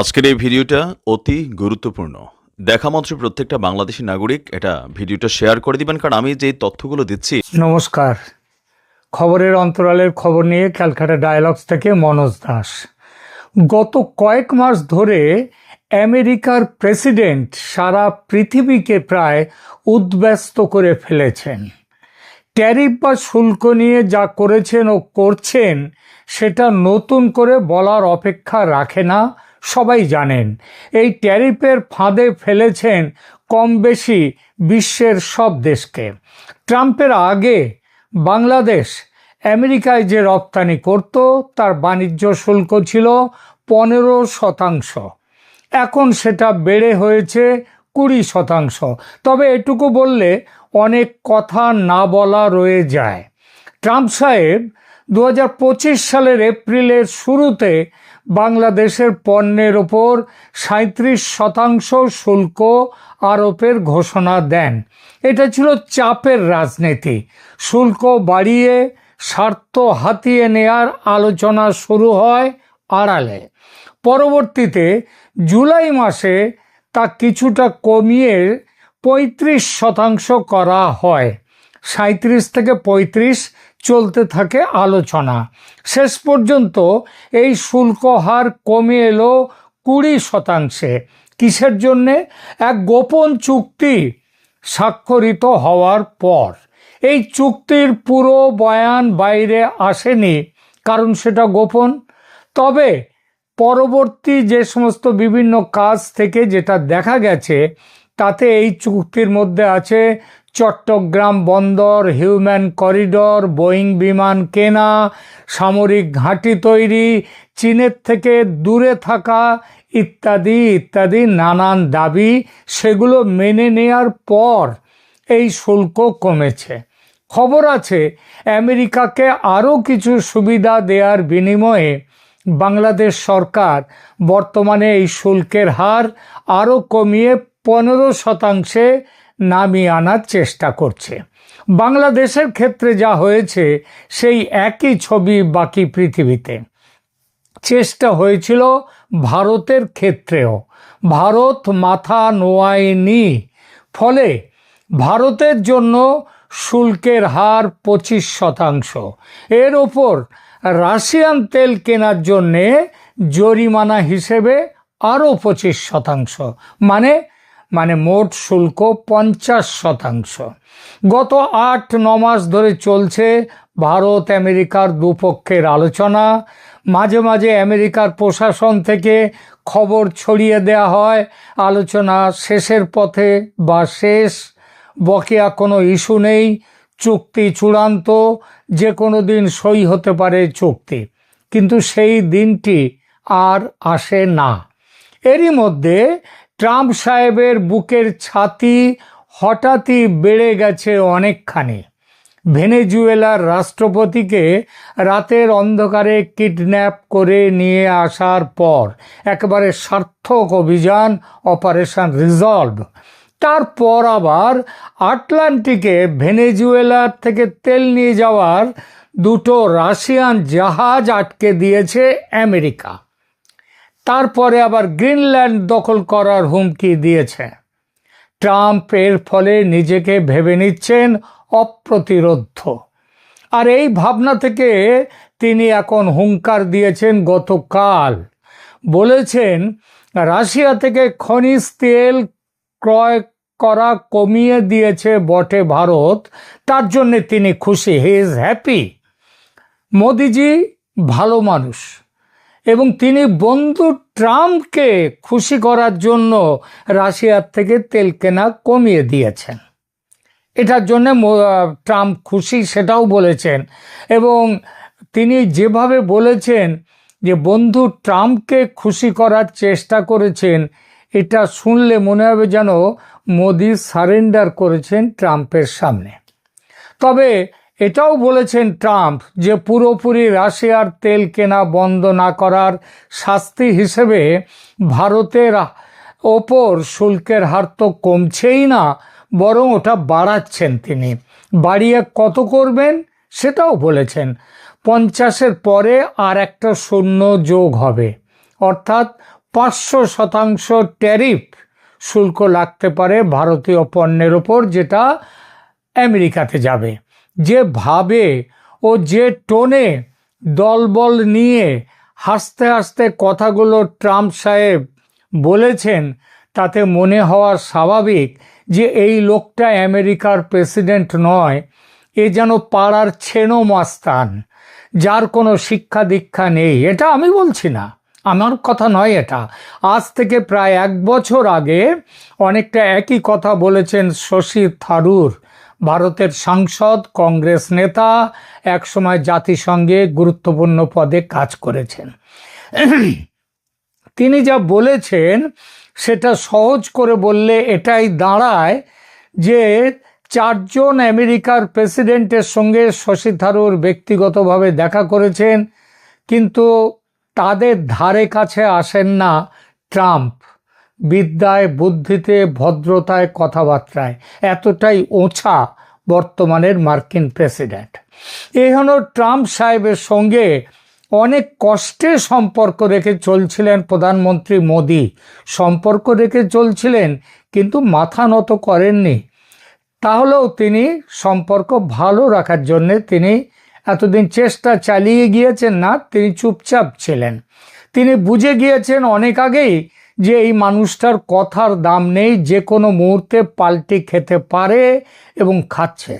আজকের এই ভিডিওটা অতি গুরুত্বপূর্ণ। দেখা মাত্র প্রত্যেকটা বাংলাদেশি নাগরিক এটা ভিডিওটা শেয়ার করে দিবেন, কারণ আমি যে তথ্যগুলো দিচ্ছি নমস্কার। খবরের অন্তরালের খবর নিয়ে ক্যালকাটা ডায়ালগস থেকে মনোজ দাস। গত কয়েক মাস ধরে আমেরিকার প্রেসিডেন্ট সারা পৃথিবীকে প্রায় উদ্ব্যস্ত করে ফেলেছেন। ট্যারিফ বা শুল্ক নিয়ে যা করেছেন ও করছেন, সেটা নতুন করে বলার অপেক্ষা রাখে না সবাই জানেন। এই ট্যারিফের ফাঁদে ফেলেছেন কম বেশি বিশ্বের সব দেশকে। ট্রাম্পের আগে বাংলাদেশ আমেরিকায় যে রপ্তানি করত, তার বাণিজ্য শুল্ক ছিল পনেরো শতাংশ। এখন সেটা বেড়ে হয়েছে কুড়ি শতাংশ। তবে এটুকু বললে অনেক কথা না বলা রয়ে যায়। ট্রাম্প সাহেব দু হাজার পঁচিশ সালের এপ্রিলের শুরুতে বাংলাদেশের পণ্যের ওপর সাঁত্রিশ শতাংশ শুল্ক আরোপের ঘোষণা দেন। এটা ছিল চাপের রাজনীতি। শুল্ক বাড়িয়ে স্বার্থ হাতিয়ে নেয়ার আলোচনা শুরু হয় আড়ালে। পরবর্তীতে জুলাই মাসে তা কিছুটা কমিয়ে পঁয়ত্রিশ শতাংশ করা হয়। সাঁত্রিশ থেকে পঁয়ত্রিশ চলতে থাকে আলোচনা। শেষ পর্যন্ত এই শুল্ক হার কমে এলো কুড়ি শতাংশে। কিসের জন্যে? এক গোপন চুক্তি স্বাক্ষরিত হওয়ার পর। এই চুক্তির পুরো বয়ান বাইরে আসেনি, কারণ সেটা গোপন। তবে পরবর্তী যে সমস্ত বিভিন্ন কাজ থেকে যেটা দেখা গেছে, তাতে এই চুক্তির মধ্যে আছে চট্টগ্রাম বন্দর, হিউম্যান করিডর, বোয়িং বিমান কেনা, সামরিক ঘাঁটি তৈরি, চীনের থেকে দূরে থাকা ইত্যাদি ইত্যাদি নানান দাবি, সেগুলো মেনে নেয়ার পর এই শুল্ক কমেছে। খবর আছে, আমেরিকাকে আরও কিছু সুবিধা দেওয়ার বিনিময়ে বাংলাদেশ সরকার বর্তমানে এই শুল্কের হার আরও কমিয়ে পনেরো শতাংশে নামিয়ে আনার চেষ্টা করছে। বাংলাদেশের ক্ষেত্রে যা হয়েছে, সেই একই ছবি বাকি পৃথিবীতে। চেষ্টা হয়েছিল ভারতের ক্ষেত্রেও। ভারত মাথা নোয়ায়নি। ফলে ভারতের জন্য শুল্কের হার পঁচিশ শতাংশ। এর ওপর রাশিয়ান তেল কেনার জন্যে জরিমানা হিসেবে আরও পঁচিশ শতাংশ। মানে মানে মোট শুল্ক পঞ্চাশ শতাংশ। গত আট, ন মাস ধরে চলছে ভারত আমেরিকার দুপক্ষের আলোচনা। মাঝে মাঝে আমেরিকার প্রশাসন থেকে খবর ছড়িয়ে দেওয়া হয়। আলোচনা শেষের পথে বা শেষ, বকেয়া কোনো ইস্যু নেই। চুক্তি চূড়ান্ত, যে কোনো দিন সই হতে পারে চুক্তি। কিন্তু সেই দিনটি আর আসে না। এরই মধ্যে ট্রাম্প সাহেবের বুকের ছাতি হঠাৎই বেড়ে গেছে অনেকখানি। ভেনেজুয়েলার রাষ্ট্রপতিকে রাতের অন্ধকারে কিডন্যাপ করে নিয়ে আসার পর একেবারে সার্থক অভিযান, অপারেশন রিজলভ। তারপর আবার আটলান্টিকে ভেনেজুয়েলার থেকে তেল নিয়ে যাওয়ার দুটো রাশিয়ান জাহাজ আটকে দিয়েছে আমেরিকা। তারপরে আবার গ্রিনল্যান্ড দখল করার হুমকি দিয়েছে। ট্রাম্প এর ফলে নিজেকে ভেবে নিচ্ছেন অপ্রতিরোধ্য। আর এই ভাবনা থেকে তিনি এখন হুঙ্কার দিয়েছেন গতকাল। বলেছেন, রাশিয়া থেকে খনিজ তেল ক্রয় করা কমিয়ে দিয়েছে বটে ভারত, তার জন্যে তিনি খুশি। He is happy. মোদিজি ভালো মানুষ। এবং তিনি বন্ধু ট্রাম্পকে খুশি করার জন্য রাশিয়ার থেকে তেল কেনা কমিয়ে দিয়েছেন। এটার জন্য ট্রাম্প খুশি সেটাও বলেছেন। এবং তিনি যেভাবে বলেছেন যে বন্ধু ট্রাম্পকে খুশি করার চেষ্টা করেছেন, এটা শুনলে মনে হবে যেন মোদি সারেন্ডার করেছেন ট্রাম্পের সামনে। তবে এটাও বলেছেন ট্রাম্প যে পুরোপুরি রাশিয়ার তেল কেনা বন্ধ না করার শাস্তি হিসেবে ভারতের ওপর শুল্কের হার তো কমছেই না, বরং ওটা বাড়াচ্ছেন তিনি। বাড়িয়ে কত করবেন সেটাও বলেছেন। পঞ্চাশের পরে আর একটা শূন্য যোগ হবে। অর্থাৎ পাঁচশো শতাংশ ট্যারিফ শুল্ক লাগতে পারে ভারতীয় পণ্যের ওপর, যেটা আমেরিকাতে যাবে। যে ভাবে ও যে টোনে দলবল নিয়ে হাসতে হাসতে কথাগুলো ট্রাম্প সাহেব বলেছেন, তাতে মনে হওয়া স্বাভাবিক যে এই লোকটা আমেরিকার প্রেসিডেন্ট নয়, এ যেন পাড়ার ছেনো মাস্তান, যার কোনো শিক্ষা দীক্ষা নেই। এটা আমি বলছি না, আমার কথা নয় এটা। আজ থেকে প্রায় এক বছর আগে অনেকটা একই কথা বলেছেন শশী থারুর। ভারতের সাংসদ, কংগ্রেস নেতা একসময় জাতিসংঘে গুরুত্বপূর্ণ পদে কাজ করেছেন। তিনি যা বলেছেন, সেটা সহজ করে বললে এটাই দাঁড়ায় যে চারজন আমেরিকার প্রেসিডেন্টের সঙ্গে শশী থারুর ব্যক্তিগতভাবে দেখা করেছেন, কিন্তু তাদের ধারে কাছে আসেন না ট্রাম্প। বিদ্যায়, বুদ্ধিতে, ভদ্রতায়, কথাবার্তায়। এতটাই ওছা বর্তমানের মার্কিন প্রেসিডেন্ট। এই হলো ট্রাম্প সাহেবের সঙ্গে অনেক কষ্টে সম্পর্ক রেখে চলছিলেন প্রধানমন্ত্রী মোদি। সম্পর্ক রেখে চলছিলেন, কিন্তু মাথা নত করেননি। তাহলেও তিনি সম্পর্ক ভালো রাখার জন্যে তিনি এতদিন চেষ্টা চালিয়ে গিয়েছেন না, তিনি চুপচাপ ছিলেন। তিনি বুঝে গিয়েছেন অনেক আগেই যে এই মানুষটার কথার দাম নেই, যে কোনো মুহূর্তে পাল্টি খেতে পারে এবং খাচ্ছে।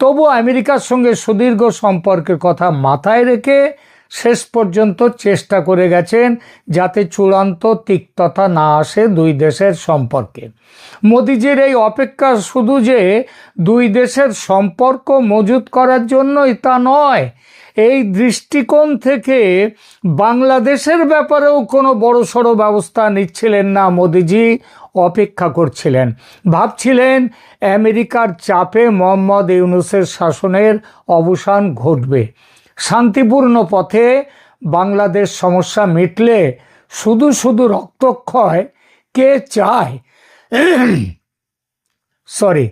তবু আমেরিকার সঙ্গে সুদীর্ঘ সম্পর্কের কথা মাথায় রেখে শেষ পর্যন্ত চেষ্টা করে গেছেন যাতে চূড়ান্ত তিক্ততা না আসে দুই দেশের সম্পর্কে। মোদিজির এই অপেক্ষা শুধু যে দুই দেশের সম্পর্ক মজুত করার জন্যই তা নয় এই দৃষ্টিকোণ থেকে বাংলাদেশের ব্যাপারেও কোনো বড়সড় ব্যবস্থা নিচ্ছিলেন না মোদিজি, অপেক্ষা করছিলেন। ভাবছিলেন আমেরিকার চাপে মোহাম্মদ ইউনুসের শাসনের অবসান ঘটবে। শান্তিপূর্ণ পথে বাংলাদেশ সমস্যা মিটলে শুধু শুধু রক্তক্ষয় কে চায়? সরি,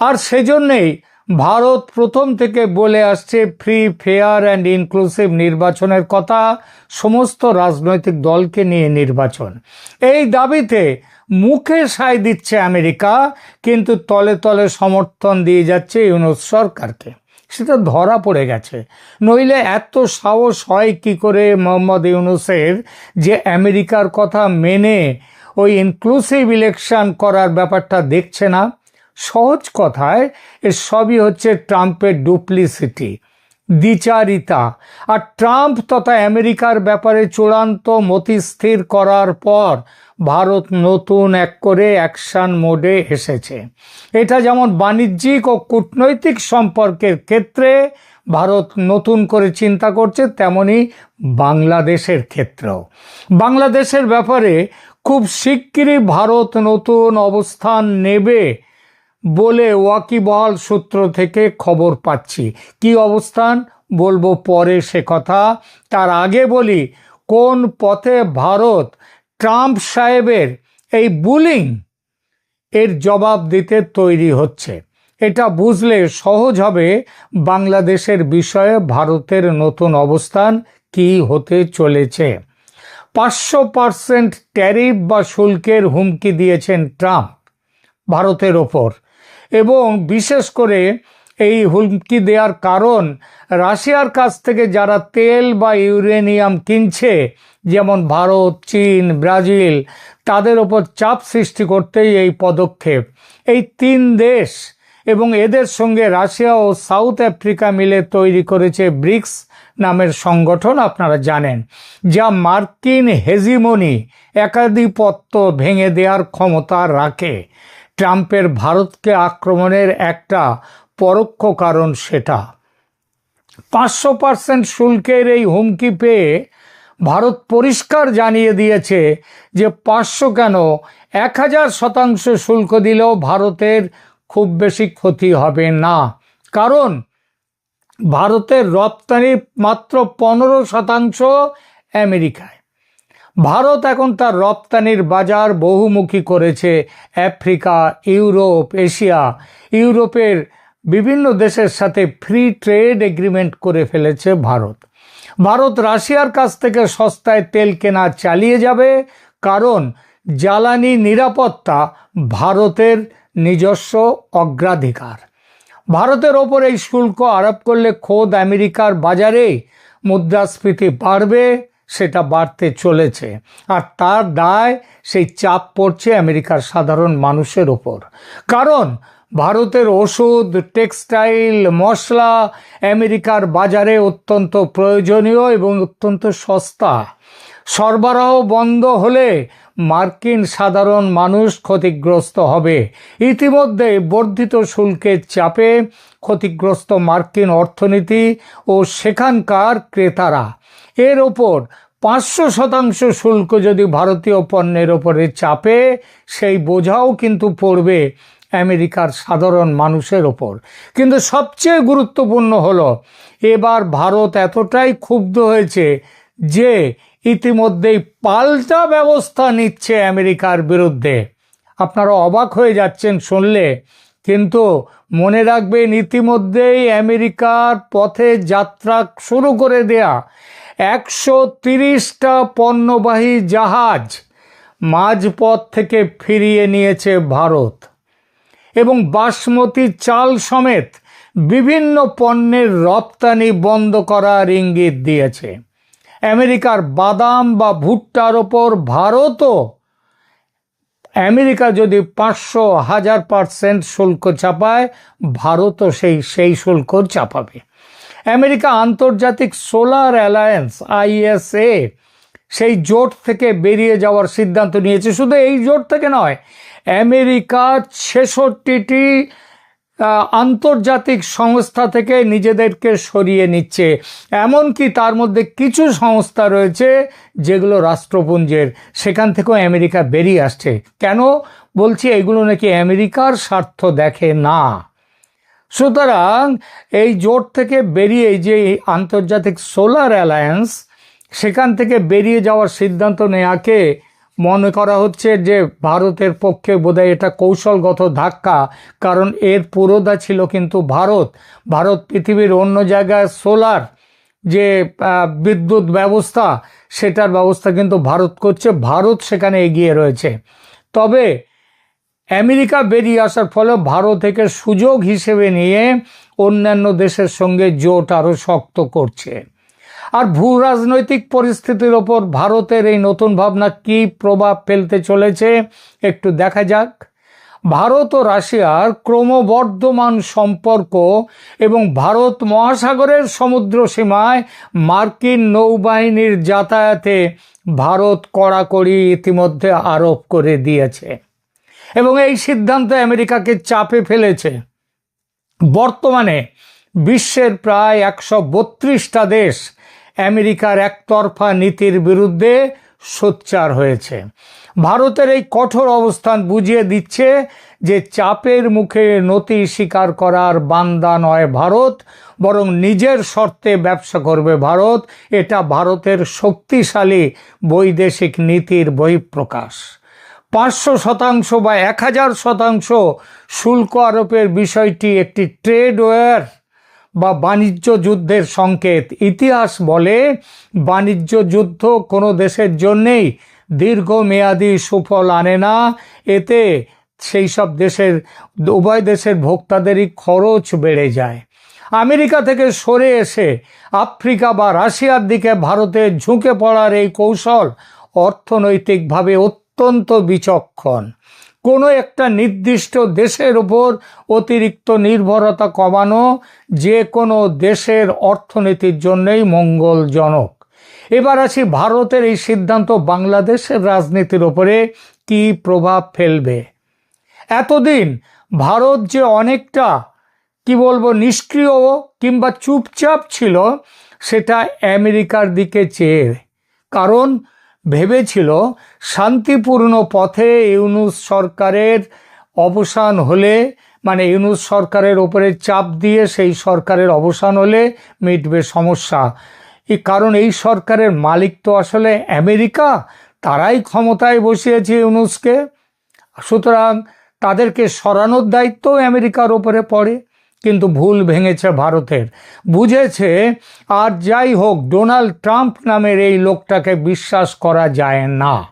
আর সেজন্যেই ভারত প্রথম থেকে বলে আসছে ফ্রি ফেয়ার অ্যান্ড ইনক্লুসিভ নির্বাচনের কথা, সমস্ত রাজনৈতিক দলকে নিয়ে নির্বাচন। এই দাবিতে মুখে সায় দিচ্ছে আমেরিকা, কিন্তু তলে তলে সমর্থন দিয়ে যাচ্ছে ইউনুস সরকারকে। সেটা ধরা পড়ে গেছে। নইলে এত সাহস হয় কি করে মোহাম্মদ ইউনুসের যে আমেরিকার কথা মেনে ওই ইনক্লুসিভ ইলেকশন করার ব্যাপারটা দেখছে না? সহজ কথায়, এর সবই হচ্ছে ট্রাম্পের ডুপ্লিসিটি, দ্বিচারিতা। আর ট্রাম্প তথা আমেরিকার ব্যাপারে চূড়ান্ত মতি স্থির করার পর ভারত নতুন এক করে অ্যাকশন মোডে এসেছে। এটা যেমন বাণিজ্যিক ও কূটনৈতিক সম্পর্কের ক্ষেত্রে ভারত নতুন করে চিন্তা করছে, তেমনি বাংলাদেশের ক্ষেত্রেও। বাংলাদেশের ব্যাপারে খুব শিগগিরই ভারত নতুন অবস্থান নেবে বলে ওয়াকিবহাল সূত্র থেকে খবর পাচ্ছি। কি অবস্থান? বলব পরে সে কথা। তার আগে বলি, কোন পথে ভারত ট্রাম্প সাহেবের এই বুলিং এর জবাব দিতে তৈরি হচ্ছে? এটা বুঝলে সহজ হবে বাংলাদেশের বিষয়ে ভারতের নতুন অবস্থান কি হতে চলেছে। পাঁচশো পার্সেন্ট ট্যারিফ বা শুল্কের হুমকি দিয়েছেন ট্রাম্প, ভারতের ওপর। এবং বিশেষ করে এই হুমকি দেওয়ার কারণ রাশিয়ার কাছ থেকে যারা তেল বা ইউরেনিয়াম কিনছে, যেমন ভারত, চীন, ব্রাজিল, তাদের ওপর চাপ সৃষ্টি করতেই এই পদক্ষেপ। এই তিন দেশ এবং এদের সঙ্গে রাশিয়া ও সাউথ আফ্রিকা মিলে তৈরি করেছে ব্রিক্স নামের সংগঠন, আপনারা জানেন, যা মার্কিন হেজিমনি একাধিপত্য ভেঙে দেওয়ার ক্ষমতা রাখে। ট্রাম্পের ভারতকে আক্রমণের একটা পরোক্ষ কারণ সেটা। পাঁচশো পার্সেন্ট শুল্কের এই হুমকি পেয়ে ভারত পরিষ্কার জানিয়ে দিয়েছে যে পাঁচশো কেন এক হাজার শতাংশ শুল্ক দিলেও ভারতের খুব বেশি ক্ষতি হবে না। কারণ ভারতের রপ্তানি মাত্র পনেরো শতাংশ আমেরিকায়। ভারত এখন তার রপ্তানির বাজার বহুমুখী করেছে আফ্রিকা, ইউরোপ, এশিয়া। ইউরোপের বিভিন্ন দেশের সাথে ফ্রি ট্রেড এগ্রিমেন্ট করে ফেলেছে ভারত। ভারত রাশিয়ার কাছ থেকে সস্তায় তেল কেনা চালিয়ে যাবে, কারণ জ্বালানি নিরাপত্তা ভারতের নিজস্ব অগ্রাধিকার। ভারতের ওপর এই শুল্ক আরোপ করলে খোদ আমেরিকার বাজারে মুদ্রাস্ফীতি বাড়বে সেটা বাড়তে চলেছে। আর তার দায় সেই চাপ পড়ছে আমেরিকার সাধারণ মানুষের ওপর। কারণ ভারতের ওষুধ, টেক্সটাইল, মশলা আমেরিকার বাজারে অত্যন্ত প্রয়োজনীয় এবং অত্যন্ত সস্তা। সরবরাহ বন্ধ হলে মার্কিন সাধারণ মানুষ ক্ষতিগ্রস্ত হবে। ইতিমধ্যে বর্ধিত শুল্কের চাপে ক্ষতিগ্রস্ত মার্কিন অর্থনীতি ও সেখানকার ক্রেতারা। এর ওপর পাঁচশো শতাংশ শুল্ক যদি ভারতীয় পণ্যের ওপরে চাপে, সেই বোঝাও কিন্তু পড়বে আমেরিকার সাধারণ মানুষের ওপর। কিন্তু সবচেয়ে গুরুত্বপূর্ণ হলো, এবার ভারত এতটাই ক্ষুব্ধ হয়েছে যে ইতিমধ্যেই পাল্টা ব্যবস্থা নিচ্ছে আমেরিকার বিরুদ্ধে। আপনারা অবাক হয়ে যাচ্ছেন শুনলে, কিন্তু মনে রাখবেন ইতিমধ্যেই আমেরিকার পথে যাত্রা শুরু করে দেয়া। একশো তিরিশটা পণ্যবাহী জাহাজ মাঝপথ থেকে ফিরিয়ে নিয়েছে ভারত। এবং বাসমতি চাল সমেত বিভিন্ন পণ্যের রপ্তানি বন্ধ করার ইঙ্গিত দিয়েছে। আমেরিকার বাদাম বা ভুট্টার ওপর ভারতও আমেরিকা যদি পাঁচশো হাজার পার্সেন্ট শুল্ক চাপায়, ভারতও সেই সেই শুল্ক চাপাবে। আমেরিকা আন্তর্জাতিক সোলার অ্যালায়েন্স, আইএসএ, সেই জোট থেকে বেরিয়ে যাওয়ার সিদ্ধান্ত নিয়েছে। শুধু এই জোট থেকে নয়, আমেরিকা ছেষট্টিটি আন্তর্জাতিক সংস্থা থেকে নিজেদেরকে সরিয়ে নিচ্ছে। এমনকি তার মধ্যে কিছু সংস্থা রয়েছে যেগুলো রাষ্ট্রপুঞ্জের, সেখান থেকেও আমেরিকা বেরিয়ে আসছে। কেন? বলছি এগুলো নাকি আমেরিকার স্বার্থ দেখে না। সুতরাং এই জোট থেকে বেরিয়ে যে আন্তর্জাতিক সোলার অ্যালায়েন্স, সেখান থেকে বেরিয়ে যাওয়ার সিদ্ধান্ত নেওয়াকে মনে করা হচ্ছে যে ভারতের পক্ষে বোধহয় এটা কৌশলগত ধাক্কা, কারণ এর পুরোদা ছিল কিন্তু ভারত। ভারত পৃথিবীর অন্য জায়গায় সোলার যে বিদ্যুৎ ব্যবস্থা, সেটার ব্যবস্থা কিন্তু ভারত করছে। ভারত সেখানে এগিয়ে রয়েছে। তবে আমেরিকা বেরিয়ে আসার ফলে ভারত থেকে সুযোগ হিসেবে নিয়ে অন্যান্য দেশের সঙ্গে জোট আরও শক্ত করছে। আর ভূ রাজনৈতিক পরিস্থিতির ওপর ভারতের এই নতুন ভাবনা কী প্রভাব ফেলতে চলেছে, একটু দেখা যাক। ভারত ও রাশিয়ার ক্রমবর্ধমান সম্পর্ক এবং ভারত মহাসাগরের সমুদ্র সীমায় মার্কিন নৌবাহিনীর যাতায়াতে ভারত কড়াকড়ি ইতিমধ্যে আরোপ করে দিয়েছে। এবং এই সিদ্ধান্ত আমেরিকাকে চাপে ফেলেছে। বর্তমানে বিশ্বের প্রায় একশো বত্রিশটা দেশ আমেরিকার একতরফা নীতির বিরুদ্ধে সোচ্চার হয়েছে। ভারতের এই কঠোর অবস্থান বুঝিয়ে দিচ্ছে যে চাপের মুখে নতি স্বীকার করার বান্দা নয় ভারত, বরং নিজের শর্তে ব্যবসা করবে ভারত। এটা ভারতের শক্তিশালী বৈদেশিক নীতির বহিঃপ্রকাশ। পাঁচশো শতাংশ বা এক হাজার শতাংশ শুল্ক আরোপের বিষয়টি একটি ট্রেড ওয়ার বা বাণিজ্য যুদ্ধের সংকেত। ইতিহাস বলে, বাণিজ্য যুদ্ধ কোনো দেশের জন্যেই দীর্ঘমেয়াদী সুফল আনে না। এতে সেই সব দেশের, উভয় দেশের ভোক্তাদেরই খরচ বেড়ে যায়। আমেরিকা থেকে সরে এসে আফ্রিকা বা রাশিয়ার দিকে ভারতে ঝুঁকে পড়ার এই কৌশল অর্থনৈতিকভাবে অত্যন্ত বিচক্ষণ। কোনো একটা নির্দিষ্ট দেশের উপর অতিরিক্ত নির্ভরতা কমানো যে কোনো দেশের অর্থনীতির জন্যই মঙ্গলজনক। এবার আসি ভারতের এই সিদ্ধান্ত বাংলাদেশের রাজনীতির ওপরে কী প্রভাব ফেলবে? এতদিন ভারত যে অনেকটা, কি বলব, নিষ্ক্রিয় কিংবা চুপচাপ ছিল, সেটা আমেরিকার দিকে চেয়ে। কারণ ভেবেছিল শান্তিপূর্ণ পথে ইউনুস সরকারের অবসান হলে মানে ইউনুস সরকারের ওপরে চাপ দিয়ে সেই সরকারের অবসান হলে মিটবে সমস্যা। কারণ এই সরকারের মালিক তো আসলে আমেরিকা, তারাই ক্ষমতায় বসিয়েছে ইউনুসকে। সুতরাং তাদেরকে সরানোর দায়িত্ব আমেরিকার ওপরে পড়ে। কিন্তু ভুল ভেঙেছে ভারতের। বুঝেছে, আর যাই হোক, ডোনাল্ড ট্রাম্প নামের এই লোকটাকে বিশ্বাস করা যায় না।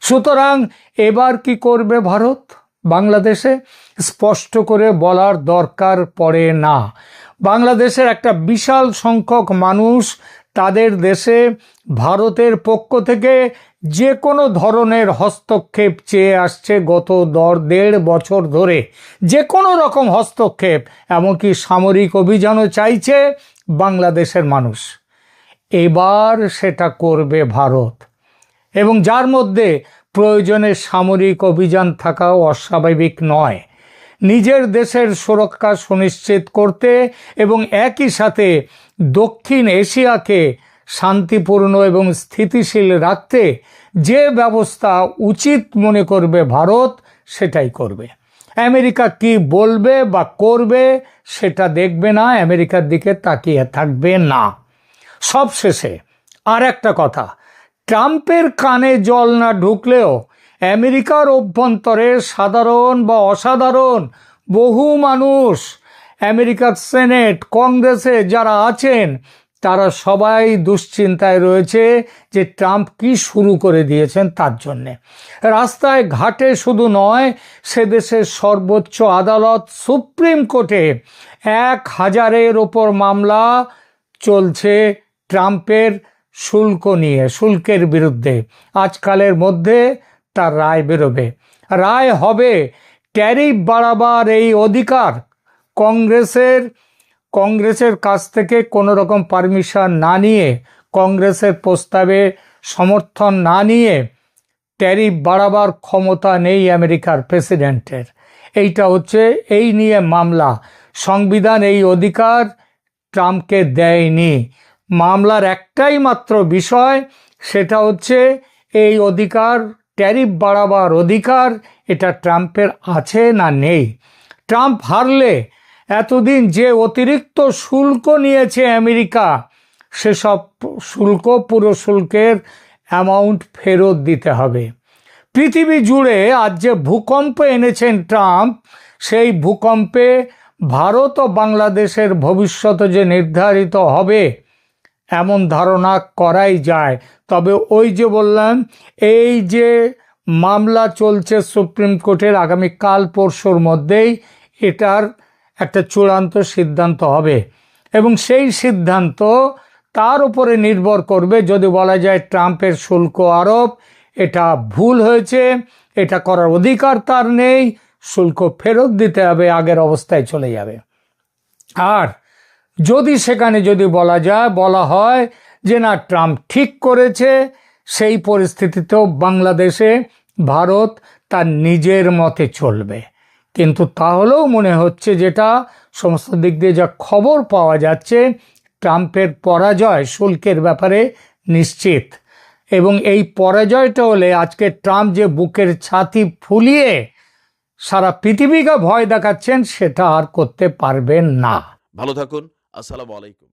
সুতরাং এবার কি করবে ভারত? বাংলাদেশে? স্পষ্ট করে বলার দরকার পড়ে না। বাংলাদেশের একটা বিশাল সংখ্যক মানুষ তাদের দেশে ভারতের পক্ষ থেকে যে কোনো ধরনের হস্তক্ষেপ চেয়ে আসছে গত দর দেড় বছর ধরে। যে কোনো রকম হস্তক্ষেপ, এমনকি সামরিক অভিযানও চাইছে বাংলাদেশের মানুষ। এবার সেটা করবে ভারত। এবং যার মধ্যে প্রয়োজনে সামরিক অভিযান থাকাও অস্বাভাবিক নয়। নিজের দেশের সুরক্ষা সুনিশ্চিত করতে এবং একই সাথে দক্ষিণ এশিয়াকে শান্তিপূর্ণ এবং স্থিতিশীল রাখতে যে ব্যবস্থা উচিত মনে করবে ভারত, সেটাই করবে। আমেরিকা কি বলবে বা করবে, সেটা দেখবে না, আমেরিকার দিকে তাকিয়ে থাকবে না। সবশেষে আর একটা কথা, ট্রাম্পের কানে জল না ঢুকলেও আমেরিকার অভ্যন্তরে সাধারণ বা অসাধারণ বহু মানুষ আমেরিকার সেনেট, কংগ্রেসে যারা আছেন, তারা সবাই দুশ্চিন্তায় রয়েছে যে ট্রাম্প কি শুরু করে দিয়েছেন তার জন্যে। রাস্তায় ঘাটে শুধু নয়, সে দেশের সর্বোচ্চ আদালত, সুপ্রিম কোর্টে এক হাজারের ওপর মামলা চলছে ট্রাম্পের শুল্ক নিয়ে, শুল্কের বিরুদ্ধে। আজকালের মধ্যে তার রায় বেরোবে। রায় হবে ট্যারিফ বাড়াবার এই অধিকার কংগ্রেসের কংগ্রেসের কাছ থেকে কোনো রকম পারমিশন না নিয়ে, কংগ্রেসের প্রস্তাবে সমর্থন না নিয়ে ট্যারিফ বাড়াবার ক্ষমতা নেই আমেরিকার প্রেসিডেন্টের। এইটা হচ্ছে, এই নিয়ে মামলা। সংবিধান এই অধিকার ট্রাম্পকে দেয়নি। মামলার একটাই মাত্র বিষয়, সেটা হচ্ছে এই অধিকার ট্যারিফ বাড়াবার অধিকার, এটা ট্রাম্পের আছে না নেই। ট্রাম্প হারলে এতদিন যে অতিরিক্ত শুল্ক নিয়েছে আমেরিকা, সেসব শুল্ক, পুরো শুল্কের অ্যামাউন্ট ফেরত দিতে হবে। পৃথিবী জুড়ে আজ যে ভূকম্প এনেছেন ট্রাম্প, সেই ভূকম্পে ভারত ও বাংলাদেশের ভবিষ্যৎ যে নির্ধারিত হবে, এমন ধারণা করাই যায়। তবে ওই যে বললাম, এই যে মামলা চলছে সুপ্রিম কোর্টের আগামী কাল পরশুর মধ্যেই, এটার একটা চূড়ান্ত সিদ্ধান্ত হবে। এবং সেই সিদ্ধান্ত তার উপরে নির্ভর করবে যদি বলা যায় ট্রাম্পের শুল্ক আরোপ, এটা ভুল হয়েছে, এটা করার অধিকার তার নেই, শুল্ক ফেরত দিতে হবে, আগের অবস্থায় চলে যাবে। আর যদি সেখানে যদি বলা যায়, বলা হয় যে না, ট্রাম্প ঠিক করেছে, সেই পরিস্থিতিতেও বাংলাদেশে ভারত তার নিজের মতে চলবে। কিন্তু তাহলেও মনে হচ্ছে যেটা সমস্ত দিক দিয়ে যা খবর পাওয়া যাচ্ছে, ট্রাম্পের পরাজয় শুল্কের ব্যাপারে নিশ্চিত। এবং এই পরাজয়টা হলে আজকে ট্রাম্প যে বুকের ছাতি ফুলিয়ে সারা পৃথিবীকে ভয় দেখাচ্ছেন, সেটা আর করতে পারবেন না। ভালো থাকুন, আসসালামু আলাইকুম।